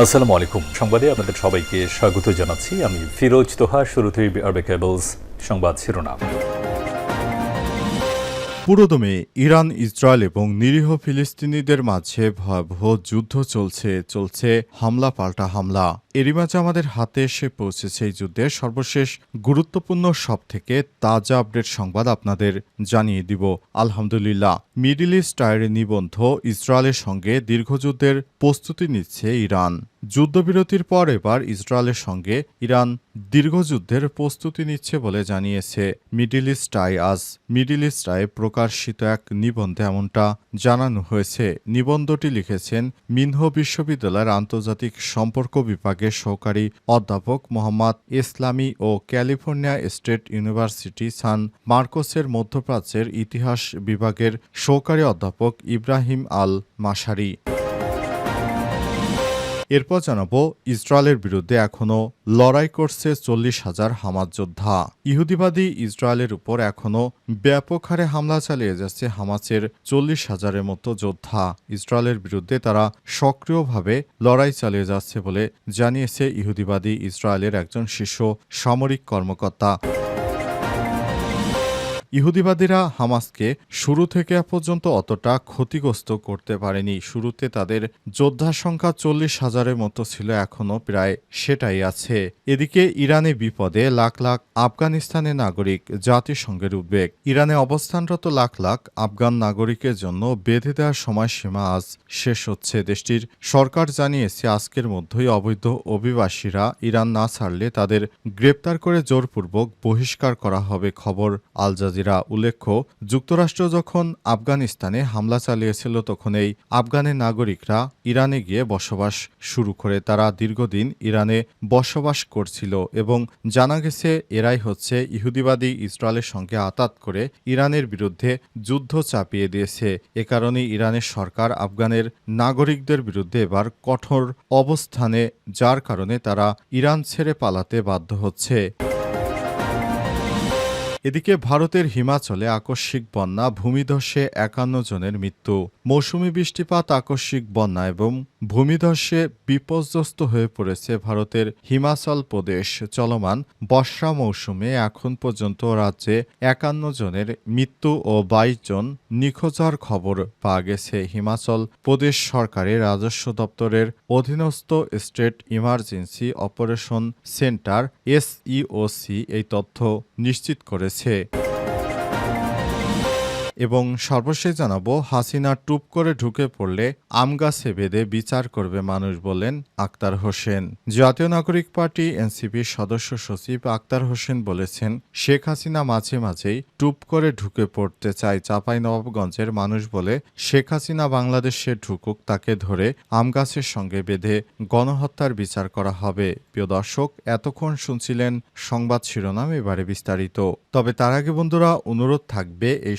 আসসালামু আলাইকুম। সংবাদে আপনাদের সবাইকে স্বাগত জানাচ্ছি। আমি ফিরোজ তোহা, শুরুতেই আরবে কেবলস সংবাদ শিরোনাম। পুরোদমে ইরান, ইসরায়েল এবং নিরীহ ফিলিস্তিনিদের মাঝে ভয়াবহ যুদ্ধ চলছে চলছে হামলা পাল্টা হামলা। এরই মাঝে আমাদের হাতে এসে পৌঁছেছে এই যুদ্ধের সর্বশেষ গুরুত্বপূর্ণ সব থেকে তাজা আপডেট সংবাদ আপনাদের জানিয়ে দিব। আলহামদুলিল্লাহ, মিডিল ইস্ট টায়ারে নিবন্ধ ইসরায়েলের সঙ্গে দীর্ঘযুদ্ধের প্রস্তুতি নিচ্ছে ইরান। যুদ্ধবিরতির পর এবার ইসরায়েলের সঙ্গে ইরান দীর্ঘযুদ্ধের প্রস্তুতি নিচ্ছে বলে জানিয়েছে মিডিল ইস্ট আজ মিডিল ইস্ট টাই প্রকাশিত এক নিবন্ধে এমনটা জানানো হয়েছে। নিবন্ধটি লিখেছেন মিনহ বিশ্ববিদ্যালয়ের আন্তর্জাতিক সম্পর্ক বিভাগের সহকারী অধ্যাপক মোহাম্মদ ইসলামী ও ক্যালিফোর্নিয়া স্টেট ইউনিভার্সিটি সান মার্কোসের মধ্যপ্রাচ্যের ইতিহাস বিভাগের সহকারী অধ্যাপক ইব্রাহিম আল মাসারি এরপর জানাব, ইসরায়েলের বিরুদ্ধে এখনও লড়াই করছে চল্লিশ হাজার হামাজ যোদ্ধা। ইহুদিবাদী ইসরায়েলের উপর এখনও ব্যাপক হারে হামলা চালিয়ে যাচ্ছে হামাসের চল্লিশ হাজারের মতো যোদ্ধা। ইসরায়েলের বিরুদ্ধে তারা সক্রিয়ভাবে লড়াই চালিয়ে যাচ্ছে বলে জানিয়েছে ইহুদিবাদী ইসরায়েলের একজন শীর্ষ সামরিক কর্মকর্তা। ইহুদিবাদীরা হামাসকে শুরু থেকে পর্যন্ত অতটা ক্ষতিগ্রস্ত করতে পারেনি। শুরুতে তাদের যোদ্ধার সংখ্যা চল্লিশ হাজারের মতো ছিল, এখনও প্রায় সেটাই আছে। এদিকে ইরানে বিপদে লাখ লাখ আফগানিস্তানের নাগরিক জাতিসংঘের উদ্বেগ। ইরানে অবস্থানরত লাখ লাখ আফগান নাগরিকের জন্য বেঁধে দেওয়ার সময়সীমা আজ শেষ হচ্ছে। দেশটির সরকার জানিয়েছে, আজকের মধ্যেই অবৈধ অভিবাসীরা ইরান না ছাড়লে তাদের গ্রেপ্তার করে জোরপূর্বক বহিষ্কার করা হবে, খবর আল জাজিরা। উল্লেখ্য, যুক্তরাষ্ট্র যখন আফগানিস্তানে হামলা চালিয়েছিল, তখন এই আফগানের নাগরিকরা ইরানে গিয়ে বসবাস শুরু করে। তারা দীর্ঘদিন ইরানে বসবাস করছিল এবং জানা গেছে, এরাই হচ্ছে ইহুদিবাদী ইসরায়েলের সঙ্গে আতাত করে ইরানের বিরুদ্ধে যুদ্ধ চাপিয়ে দিয়েছে। এ কারণে ইরানের সরকার আফগানের নাগরিকদের বিরুদ্ধে এবার কঠোর অবস্থানে, যার কারণে তারা ইরান ছেড়ে পালাতে বাধ্য হচ্ছে। এদিকে ভারতের হিমাচলে আকস্মিক বন্যা, ভূমিধসে একান্ন জনের মৃত্যু, মৌসুমি বৃষ্টিপাত, আকস্মিক বন্যা এবং ভূমিধসে বিপর্যস্ত হয়ে পড়েছে ভারতের হিমাচল প্রদেশ। চলমান বর্ষা মৌসুমে এখন পর্যন্ত রাজ্যে একান্ন জনের মৃত্যু ও বাইশ জন নিখোঁজার খবর পাওয়া গেছে। হিমাচল প্রদেশ সরকারের রাজস্ব দপ্তরের অধীনস্থ state emergency operation centre, SEOC, এই তথ্য নিশ্চিত করেছে। છે. এবং সর্বশেষ জানাব, হাসিনা টুপ করে ঢুকে পড়লে আম গাছে বেঁধে বিচার করবে মানুষ বলেন আক্তার হোসেন। জাতীয় নাগরিক পার্টি এনসিপির সদস্য সচিব আক্তার হোসেন বলেছেন, শেখ হাসিনা মাঝে মাঝেই টুপ করে ঢুকে পড়তে চায় চাপাই নবাবগঞ্জের মানুষ বলে শেখ হাসিনা বাংলাদেশে ঢুকুক, তাকে ধরে আম গাছের সঙ্গে বেঁধে গণহত্যার বিচার করা হবে। প্রিয় দর্শক, এতক্ষণ শুনছিলেন সংবাদ শিরোনাম, এবারে বিস্তারিত। তবে তার আগে বন্ধুরা, অনুরোধ থাকবে, এই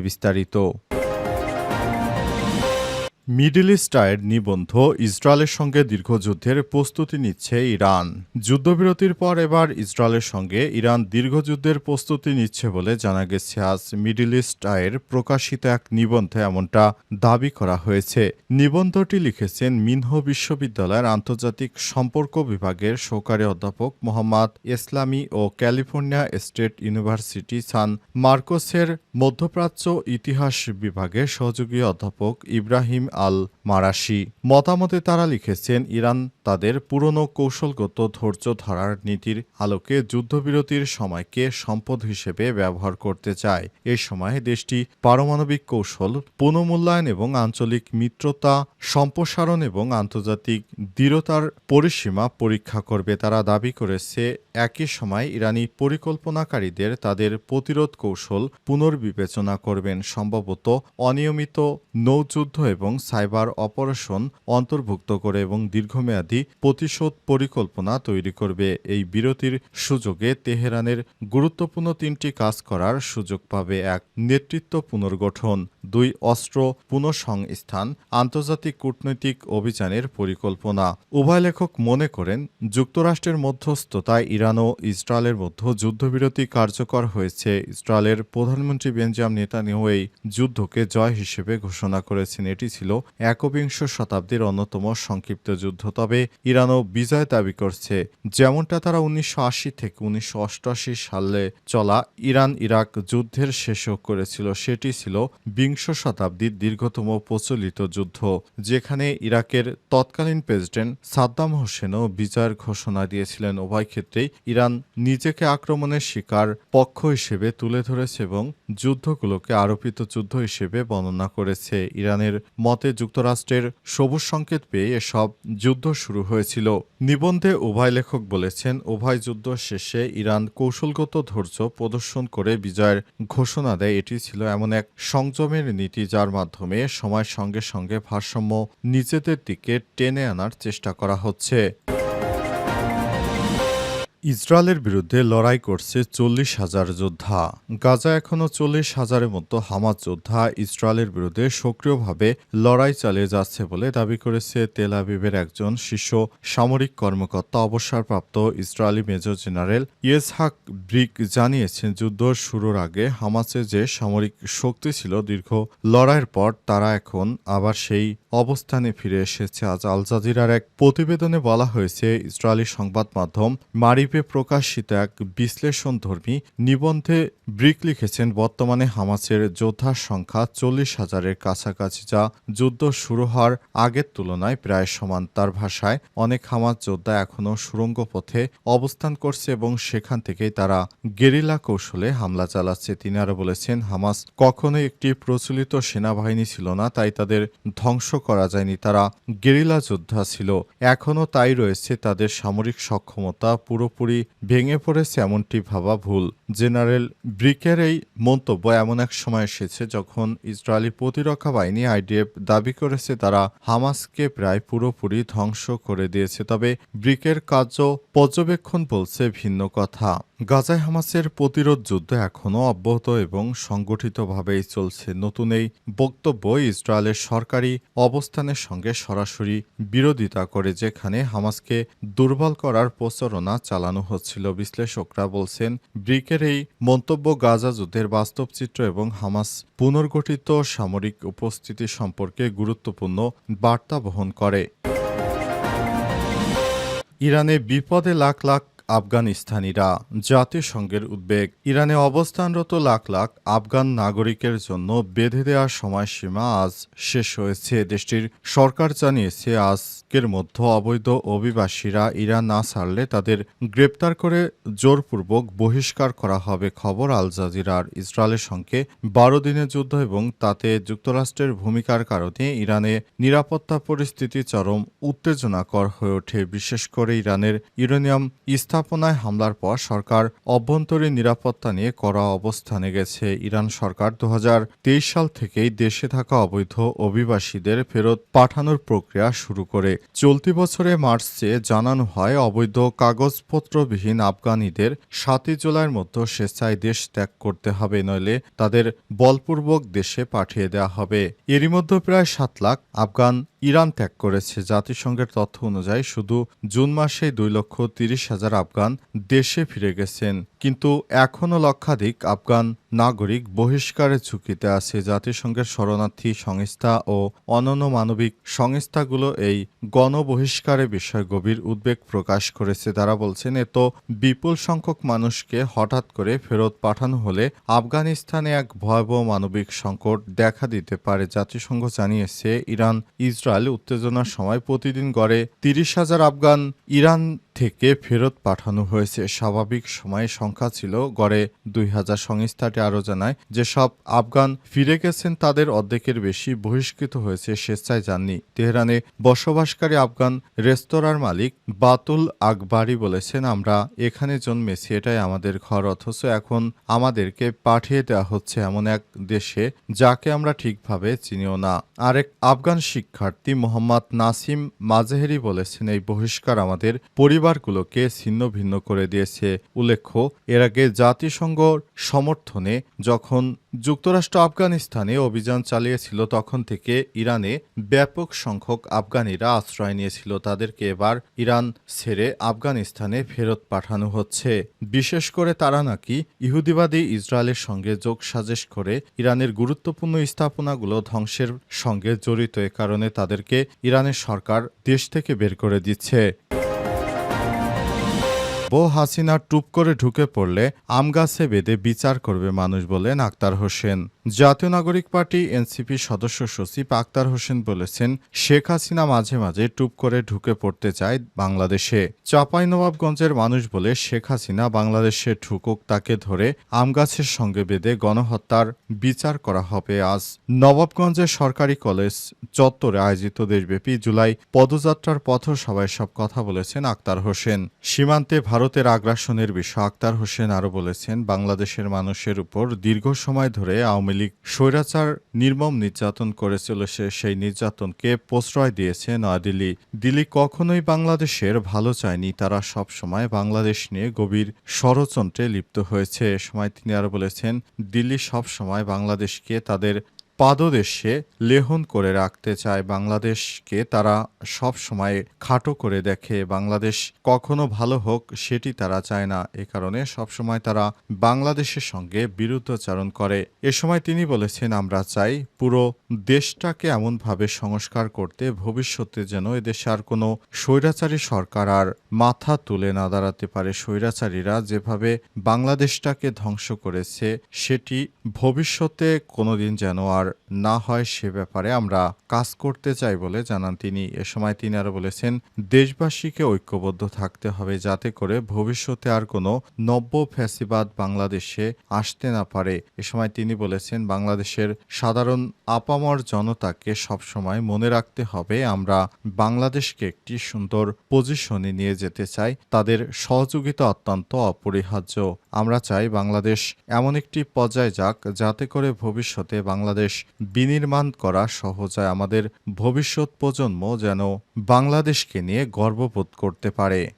বিস্তারিত মিডল ইস্টায়ের নিবন্ধ ইসরায়েলের সঙ্গে দীর্ঘযুদ্ধের প্রস্তুতি নিচ্ছে ইরান। যুদ্ধবিরতির পর এবার ইসরায়েলের সঙ্গে ইরান দীর্ঘযুদ্ধের প্রস্তুতি নিচ্ছে বলে জানা গেছে। আজ মিডল ইস্টায়ের প্রকাশিত এক নিবন্ধে এমনটা দাবি করা হয়েছে। নিবন্ধটি লিখেছেন মিনহ বিশ্ববিদ্যালয়ের আন্তর্জাতিক সম্পর্ক বিভাগের সহকারী অধ্যাপক মোহাম্মদ ইসলামী ও ক্যালিফোর্নিয়া স্টেট ইউনিভার্সিটি সান মার্কোসের মধ্যপ্রাচ্য ইতিহাস বিভাগের সহযোগী অধ্যাপক ইব্রাহিম আল মারাশি মতামতে তারা লিখেছেন, ইরান তাদের পুরনো কৌশলগত ধৈর্য ধরার নীতির আলোকে যুদ্ধবিরতির সময়কে সম্পদ হিসেবে ব্যবহার করতে চায়। এ সময় দেশটি পারমাণবিক কৌশল, পুনঃমূল্যায়ন এবং আঞ্চলিক মিত্রতা, সম্প্রসারণ এবং আন্তর্জাতিক দৃঢ়তার পরিসীমা পরীক্ষা করবে। তারা দাবি করেছে, একই সময় ইরানি পরিকল্পনাকারীদের তাদের প্রতিরোধ কৌশল পুনর্বিবেচনা করবেন। সম্ভবত অনিয়মিত নৌযুদ্ধ এবং সাইবার অপারেশন অন্তর্ভুক্ত করে এবং দীর্ঘমেয়াদী প্রতিশোধ পরিকল্পনা তৈরি করবে। এই বিরতির সুযোগে তেহরানের গুরুত্বপূর্ণ তিনটি কাজ করার সুযোগ পাবে এক নেতৃত্ব পুনর্গঠন। দুই অস্ত্র পুনঃসংস্থান, আন্তর্জাতিক কূটনৈতিক অভিযানের পরিকল্পনা। উভয় লেখক মনে করেন, যুক্তরাষ্ট্রের মধ্যস্থতায় ইরান ও ইসরায়েলের মধ্যে যুদ্ধবিরতি কার্যকর হয়েছে। ইসরায়েলের প্রধানমন্ত্রী বেঞ্জাম নেতানিয়াহু এই যুদ্ধকে জয় হিসেবে ঘোষণা করেছেন। এটি ছিল একবিংশ শতাব্দীর অন্যতম সংক্ষিপ্ত যুদ্ধ। তবে ইরানও বিজয় দাবি করছে। যেমনটা তারা উনিশশো আশি থেকে উনিশশো অষ্টআশি সালে চলা ইরান ইরাক যুদ্ধের শেষও করেছিল, সেটি ছিল বিংশ শতাব্দীর দীর্ঘতম প্রচলিত যুদ্ধ, যেখানে ইরাকের তৎকালীন প্রেসিডেন্ট সাদ্দাম হোসেনও বিজয়ের ঘোষণা দিয়েছিলেন। উভয় ক্ষেত্রেই ইরান নিজেকে আক্রমণের শিকার পক্ষ হিসেবে তুলে ধরেছে এবং যুদ্ধগুলোকে আরোপিত যুদ্ধ হিসেবে বর্ণনা করেছে। ইরানের মতে যুক্তরাষ্ট্রের সবুজ সংকেত পেয়ে এসব যুদ্ধ শুরু হয়েছিল। নিবন্ধে উভয় লেখক বলেছেন, উভয় যুদ্ধ শেষে ইরান কৌশলগত ধৈর্য প্রদর্শন করে বিজয়ের ঘোষণা দেয়। এটি ছিল এমন এক সংযমের নীতি যার মাধ্যমে সময়ের সঙ্গে সঙ্গে ভারসাম্য নিজেদের দিকে টেনে আনার চেষ্টা করা হচ্ছে। ইসরায়েলের বিরুদ্ধে লড়াই করছে চল্লিশ হাজার যোদ্ধা। গাজা এখনও চল্লিশ হাজারের মতো হামাজ যোদ্ধা ইসরায়েলের বিরুদ্ধে সক্রিয়ভাবে লড়াই চালিয়ে যাচ্ছে বলে দাবি করেছে তেল আবিবের একজন শীর্ষ সামরিক কর্মকর্তা, অবসরপ্রাপ্ত Israeli major general Yitzhak Brik জানিয়েছেন, যুদ্ধ শুরুর আগে হামাসের যে সামরিক শক্তি ছিল দীর্ঘ লড়াইয়ের পর, তারা এখন আবার সেই অবস্থানে ফিরে এসেছে আজ আল জাজিরার এক প্রতিবেদনে বলা হয়েছে, ইসরায়েলি সংবাদ মাধ্যম মারিপে প্রকাশিত এক বিশ্লেষণধর্মী নিবন্ধে ব্রিক লিখেছেন, বর্তমানে হামাসের যোদ্ধার সংখ্যা চল্লিশ হাজারের কাছাকাছি, যা যুদ্ধ শুরু হওয়ার আগের তুলনায় প্রায় সমান। তার ভাষায়, অনেক হামাস যোদ্ধা এখনও সুড়ঙ্গ পথে অবস্থান করছে এবং সেখান থেকেই তারা গেরিলা কৌশলে হামলা চালাচ্ছে। তিনি আরও বলেছেন, হামাস কখনোই একটি প্রচলিত সেনাবাহিনী ছিল না, তাই তাদের ধ্বংস করা যায়নি, তারা গেরিলা যোদ্ধা ছিল। এখনও তাই রয়েছে, তাদের সামরিক সক্ষমতা পুরোপুরি ভেঙে পড়েছে এমনটি ভাবা ভুল। জেনারেল ব্রিকের এই মন্তব্য এমন এক সময় এসেছে যখন ইসরায়েলি প্রতিরক্ষা বাহিনী আইডিএফ দাবি করেছে, তারা হামাসকে প্রায় পুরোপুরি ধ্বংস করে দিয়েছে। তবে ব্রিকের কার্য পর্যবেক্ষণ বলছে ভিন্ন কথা। গাজায় হামাসের প্রতিরোধ যুদ্ধ এখনও অব্যাহত এবং সংগঠিতভাবেই চলছে নতুন এই বক্তব্য ইসরায়েলের সরকারি অবস্থানের সঙ্গে সরাসরি বিরোধিতা করে, যেখানে হামাসকে দুর্বল করার প্রচারণা চালানো হচ্ছিল। বিশ্লেষকরা বলছেন, ব্রিকের এই মন্তব্য গাজা যুদ্ধের বাস্তব চিত্র এবং হামাস পুনর্গঠিত সামরিক উপস্থিতি সম্পর্কে গুরুত্বপূর্ণ বার্তা বহন করে। ইরানে বিপদে লাখ লাখ আফগানিস্তানিরা জাতিসংঘের উদ্বেগ। ইরানে অবস্থানরত লাখ লাখ আফগান নাগরিকের জন্য বেঁধে দেওয়ার সময়সীমা আজ শেষ হয়েছে। দেশটির সরকার জানিয়েছে, আজকের মধ্যে অবৈধ অভিবাসীরা ইরান না ছাড়লে তাদের গ্রেপ্তার করে জোরপূর্বক বহিষ্কার করা হবে, খবর আল জাজিরার। ইসরায়েলের সঙ্গে বারো দিনের যুদ্ধ এবং তাতে যুক্তরাষ্ট্রের ভূমিকার কারণে ইরানে নিরাপত্তা পরিস্থিতি চরম উত্তেজনাকর হয়ে ওঠে। বিশেষ করে ইরানের ইউরেনিয়াম স্থাপনায় হামলার পর সরকার অভ্যন্তরীণ নিরাপত্তা নিয়ে কড়া অবস্থানে গেছে। ইরান সরকার দু হাজার তেইশ সাল থেকেই দেশে থাকা অবৈধ অভিবাসীদের ফেরত পাঠানোর প্রক্রিয়া শুরু করে। চলতি বছরে মার্চে জানানো হয়, অবৈধ কাগজপত্রবিহীন আফগানিদের সাতই জুলাইয়ের মধ্যে স্বেচ্ছায় দেশ ত্যাগ করতে হবে, নইলে তাদের বলপূর্বক দেশে পাঠিয়ে দেওয়া হবে। এরই মধ্যে প্রায় সাত লাখ আফগান ইরান ত্যাগ করেছে। জাতিসংঘের তথ্য অনুযায়ী শুধু জুন মাসে দুই লক্ষ তিরিশ হাজার আফগান দেশে ফিরে গেছেন। কিন্তু এখনও লক্ষাধিক আফগান নাগরিক বহিষ্কারের ঝুঁকিতে আছে। জাতিসংঘের শরণার্থী সংস্থা ও অনন্য মানবিক সংস্থাগুলো এই গণবহিষ্কারের বিষয়ে গভীর উদ্বেগ প্রকাশ করেছে। তারা বলছেন, এত বিপুল সংখ্যক মানুষকে হঠাৎ করে ফেরত পাঠানো হলে আফগানিস্তানে এক ভয়াবহ মানবিক সংকট দেখা দিতে পারে। জাতিসংঘ জানিয়েছে ইরান ইসরায়েল উত্তেজনার সময় প্রতিদিন গড়ে তিরিশ হাজার আফগান ইরান থেকে ফেরত পাঠানো হয়েছে। স্বাভাবিক সময়ে সংখ্যা ছিল গড়ে দুই হাজার সংস্থাটি আরও জানায় যেসব আফগান ফিরে গেছেন তাদের অর্ধেকের বেশি বহিষ্কৃত হয়েছে স্বেচ্ছায় যাননি। তেহরানে বসবাসকারী আফগান রেস্তোরাঁর মালিক বাতুল আকবরী বলেছেন, আমরা এখানে জন্মেছি, এটাই আমাদের ঘর, অথচ এখন আমাদেরকে পাঠিয়ে দেওয়া হচ্ছে এমন এক দেশে যাকে আমরা ঠিকভাবে চিনিও না। আরেক আফগান শিক্ষার্থী মোহাম্মদ নাসিম মাজেহেরি বলেছেন, এই বহিষ্কার আমাদের পরিবারগুলোকে ছিন্ন ভিন্ন করে দিয়েছে। উল্লেখ্য, এর আগে জাতিসংঘ সমর্থনে যখন যুক্তরাষ্ট্র আফগানিস্তানে অভিযান চালিয়েছিল তখন থেকে ইরানে ব্যাপক সংখ্যক আফগানিরা আশ্রয় নিয়েছিল। তাদেরকে এবার ইরান ছেড়ে আফগানিস্তানে ফেরত পাঠানো হচ্ছে। বিশেষ করে তারা নাকি ইহুদিবাদী ইসরায়েলের সঙ্গে যোগ সাজেশ করে ইরানের গুরুত্বপূর্ণ স্থাপনাগুলো ধ্বংসের সঙ্গে জড়িত। এ কারণে তাদেরকে ইরানের সরকার দেশ থেকে বের করে দিচ্ছে। বউ হাসিনা টুপ করে ঢুকে পড়লে আম গাছে বেঁধে বিচার করবে মানুষ বলেন আক্তার হোসেন। জাতীয় নাগরিক পার্টি এনসিপি সদস্য সচিব আক্তার হোসেন বলেছেন, শেখ হাসিনা মাঝে মাঝে টুপ করে ঢুকে পড়তে চায় বাংলাদেশে। চাঁপাইনবাবগঞ্জের মানুষ বলে শেখ হাসিনা বাংলাদেশে ঢুকুক, তাকে ধরে আম গাছের সঙ্গে বেঁধে গণহত্যার বিচার করা হবে আজ। নবাবগঞ্জের সরকারি কলেজ চত্বরে আয়োজিত দেশব্যাপী জুলাই পদযাত্রার পথসভায় সব কথা বলেছেন আক্তার হোসেন। সীমান্তে ভারতের আগ্রাসনের বিষয়ে আক্তার হোসেন আরও বলেছেন, বাংলাদেশের মানুষের উপর দীর্ঘ সময় ধরে আওয়ামী লীগ স্বৈরাচার, নির্মম নির্যাতন করে চলেছে সেই নির্যাতনকে প্রশ্রয় দিয়েছে নয়াদিল্লি। দিল্লি কখনোই বাংলাদেশের ভালো চায়নি, তারা সব সময় বাংলাদেশ নিয়ে গভীর ষড়যন্ত্রে লিপ্ত হয়েছে। এ সময় তিনি আরও বলেছেন, দিল্লি সব সময় বাংলাদেশকে তাদের পাদদেশে লেহন করে রাখতে চায় বাংলাদেশকে, তারা সব সময় খাটো করে দেখে, বাংলাদেশ কখনো ভালো হোক সেটি তারা চায় না। এ কারণে সব সময় তারা বাংলাদেশের সঙ্গে বিরুদ্ধাচারণ করে। এ সময় তিনি বলেছেন, আমরা চাই পুরো দেশটাকে এমনভাবে সংস্কার করতে, ভবিষ্যতে যেন এদেশে আর কোনো স্বৈরাচারী সরকার আর মাথা তুলে না দাঁড়াতে পারে। স্বৈরাচারীরা যেভাবে বাংলাদেশটাকে ধ্বংস করেছে, সেটি ভবিষ্যতে কোনোদিন যেন আর না হয় সে ব্যাপারে আমরা কাজ করতে চাই বলে জানান তিনি। এ সময় তিনি আরও বলেছেন, দেশবাসীকে ঐক্যবদ্ধ থাকতে হবে যাতে করে ভবিষ্যতে আর কোনো নব্য ফ্যাসিবাদ বাংলাদেশে আসতে না পারে। এ সময় তিনি বলেছেন, বাংলাদেশের সাধারণ আপামর জনতাকে সবসময় মনে রাখতে হবে, আমরা বাংলাদেশকে একটি সুন্দর পজিশনে নিয়ে যেতে চাই। তাদের সহযোগিতা অত্যন্ত অপরিহার্য। আমরা চাই বাংলাদেশ এমন একটি পর্যায়ে যাক, যাতে করে ভবিষ্যতে বাংলাদেশ বিনির্মাণ করা সহজায় আমাদের ভবিষ্যৎ প্রজন্ম যেন বাংলাদেশকে নিয়ে গর্ববোধ করতে পারে।